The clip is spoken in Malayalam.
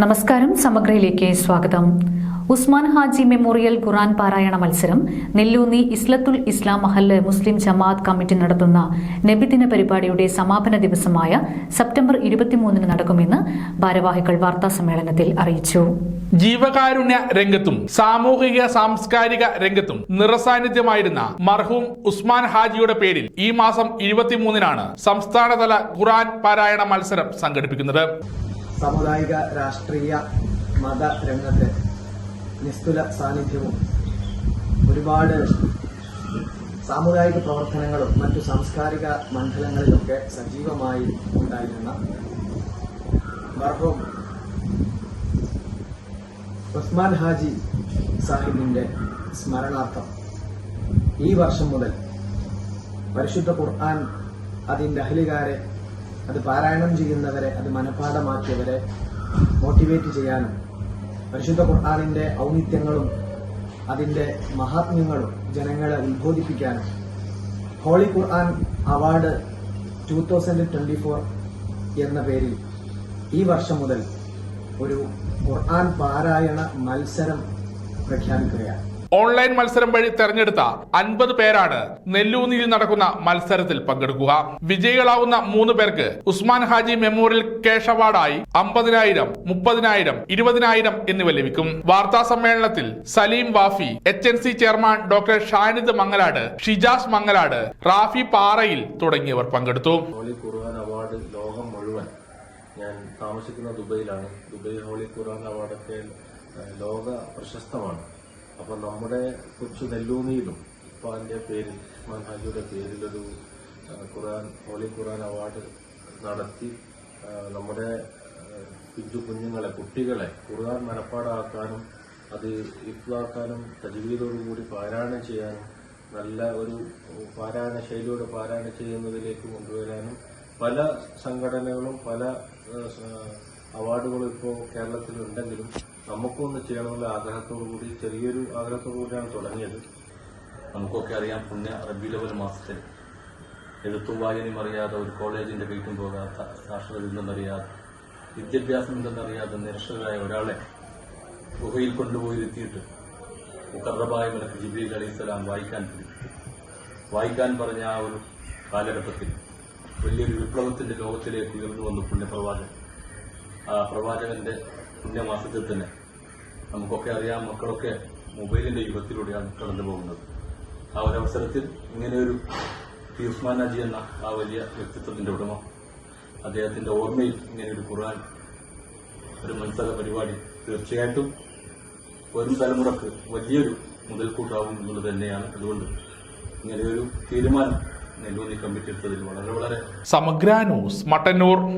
നമസ്കാരം സമഗ്രയിലേക്ക് സ്വാഗതം. ഉസ്മാൻ ഹാജി മെമ്മോറിയൽ ഖുറാൻ പാരായണ മത്സരം നെല്ലൂന്നി ഇസ്ലത്തുൽ ഇസ്ലാം മഹല്ല് മുസ്ലിം ജമാഅത്ത് കമ്മിറ്റി നടത്തുന്ന നബിദിന പരിപാടിയുടെ സമാപന ദിവസമായ സെപ്റ്റംബർ ഇരുപത്തിമൂന്നിന് നടക്കുമെന്ന് ഭാരവാഹികൾ വാർത്താ സമ്മേളനത്തിൽ അറിയിച്ചു. ജീവകാരുണ്യ രംഗത്തും സാമൂഹിക സാംസ്കാരിക രംഗത്തും നിറസാന്നിധ്യമായിരുന്ന മർഹൂം ഉസ്മാൻ ഹാജിയുടെ പേരിൽ ഈ മാസം ഇരുപത്തിമൂന്നിനാണ് സംസ്ഥാനതല ഖുറാൻ പാരായണ മത്സരം സംഘടിപ്പിക്കുന്നത്. സാമുദായിക രാഷ്ട്രീയ മത രംഗത്ത് നിസ്തുല സാന്നിധ്യവും ഒരുപാട് സാമുദായിക പ്രവർത്തനങ്ങളും മറ്റു സാംസ്കാരിക മണ്ഡലങ്ങളിലൊക്കെ സജീവമായി ഉണ്ടായിരുന്ന ബർഹോം ഉസ്മാൻ ഹാജി സാഹിബിന്റെ സ്മരണാർത്ഥം. ഈ വർഷം മുതൽ പരിശുദ്ധ ഖുർആൻ അതിന്റെ അഹ്ലികാരെ അത് പാരായണം ചെയ്യുന്നവരെ അത് മനഃപ്പാഠമാക്കിയവരെ മോട്ടിവേറ്റ് ചെയ്യാനും പരിശുദ്ധ ഖുർആാനിന്റെ ഔന്നിത്യങ്ങളും അതിന്റെ മഹാത്മ്യങ്ങളും ജനങ്ങളെ ഉദ്ബോധിപ്പിക്കാനും holy Quran award two thousand twenty four എന്ന പേരിൽ ഈ വർഷം മുതൽ ഒരു ഖുർആൻ പാരായണ മത്സരം പ്രഖ്യാപിക്കുകയാണ്. ഓൺലൈൻ മത്സരം വഴി തെരഞ്ഞെടുത്ത അൻപത് പേരാണ് നെല്ലൂന്നിയിൽ നടക്കുന്ന മത്സരത്തിൽ പങ്കെടുക്കുക. വിജയികളാവുന്ന മൂന്ന് പേർക്ക് ഉസ്മാൻ ഹാജി മെമ്മോറിയൽ കേഷ് അവാർഡായി അമ്പതിനായിരം മുപ്പതിനായിരം ഇരുപതിനായിരം എന്നിവ ലഭിക്കും. വാർത്താ സമ്മേളനത്തിൽ Saleem Wafi H N C chairman doctor Shanid Mangalad Shijas Mangalad Rafi Parayil തുടങ്ങിയവർ പങ്കെടുത്തു. അവാർഡ് ലോകം മുഴുവൻ ഞാൻ താമസിക്കുന്ന ദുബൈയിലാണ്. ദുബൈ ഹോളി ഖുർആൻ അവാർഡൊക്കെ ലോക പ്രശസ്തമാണ്. അപ്പോൾ നമ്മുടെ കൊച്ചു നെല്ലൂന്നിയിലും ഇപ്പോൾ അതിന്റെ പേരിൽ ഉസ്മാൻ പേരിലൊരു ഖുറാൻ ഹോളി ഖുറാൻ അവാർഡ് നടത്തി നമ്മുടെ പിഞ്ചു കുഞ്ഞുങ്ങളെ കുട്ടികളെ ഖുർആൻ മനപ്പാടാക്കാനും അത് ഇഫ്ലാക്കാനും തജ്വീദോടുകൂടി പാരായണം ചെയ്യാനും നല്ല ഒരു പാരായണ ശൈലിയോട് പാരായണം ചെയ്യുന്നതിലേക്ക് കൊണ്ടുവരാനും പല സംഘടനകളും പല അവാർഡുകളും ഇപ്പോൾ കേരളത്തിലുണ്ടെങ്കിലും നമുക്കൊന്ന് ചെയ്യണമെന്നുള്ള ആഗ്രഹത്തോടു കൂടി ചെറിയൊരു ആഗ്രഹത്തോടു കൂടിയാണ് തുടങ്ങിയത്. നമുക്കൊക്കെ അറിയാം പുണ്യ റബി ലെവൽ മാസത്തിൽ എഴുത്തും വായനയും അറിയാതെ ഒരു കോളേജിന്റെ വീട്ടും പോകാത്ത സാക്ഷരത എന്തെന്നറിയാതെ വിദ്യാഭ്യാസം എന്തെന്നറിയാതെ നിരക്ഷരായ ഒരാളെ ഗുഹയിൽ കൊണ്ടുപോയി എത്തിയിട്ട് മുക്കറബായ മലക്ക് ജിബ്രീൽ അലൈഹിസ്സലാം വായിക്കാൻ വായിക്കാൻ പറഞ്ഞ ആ ഒരു കാലഘട്ടത്തിൽ വലിയൊരു വിപ്ലവത്തിന്റെ ലോകത്തിലേക്ക് ഉയർന്നു വന്നു പുണ്യപ്രവാചകൻ. ആ പ്രവാചകന്റെ പുണ്യമാസത്തിൽ തന്നെ നമുക്കൊക്കെ അറിയാം. മക്കളൊക്കെ മൊബൈലിന്റെ യുഗത്തിലൂടെയാണ് കടന്നു പോകുന്നത്. ആ ഒരു അവസരത്തിൽ ഇങ്ങനെയൊരു തീർസ്മാനാജി എന്ന ആ വലിയ വ്യക്തിത്വത്തിന്റെ ഉടമ അദ്ദേഹത്തിന്റെ ഓർമ്മയിൽ ഇങ്ങനെയൊരു ഖുർആൻ ഒരു മത്സര പരിപാടി തീർച്ചയായിട്ടും വരും തലമുറയ്ക്ക് വലിയൊരു മുതൽക്കൂട്ടാവും എന്നുള്ളത് തന്നെയാണ്. അതുകൊണ്ട് ഇങ്ങനെയൊരു തീരുമാനം നെല്ലൂരി കമ്മിറ്റി എടുത്തതിൽ വളരെ വളരെ സമഗ്ര ന്യൂസ് മട്ടന്നൂർ.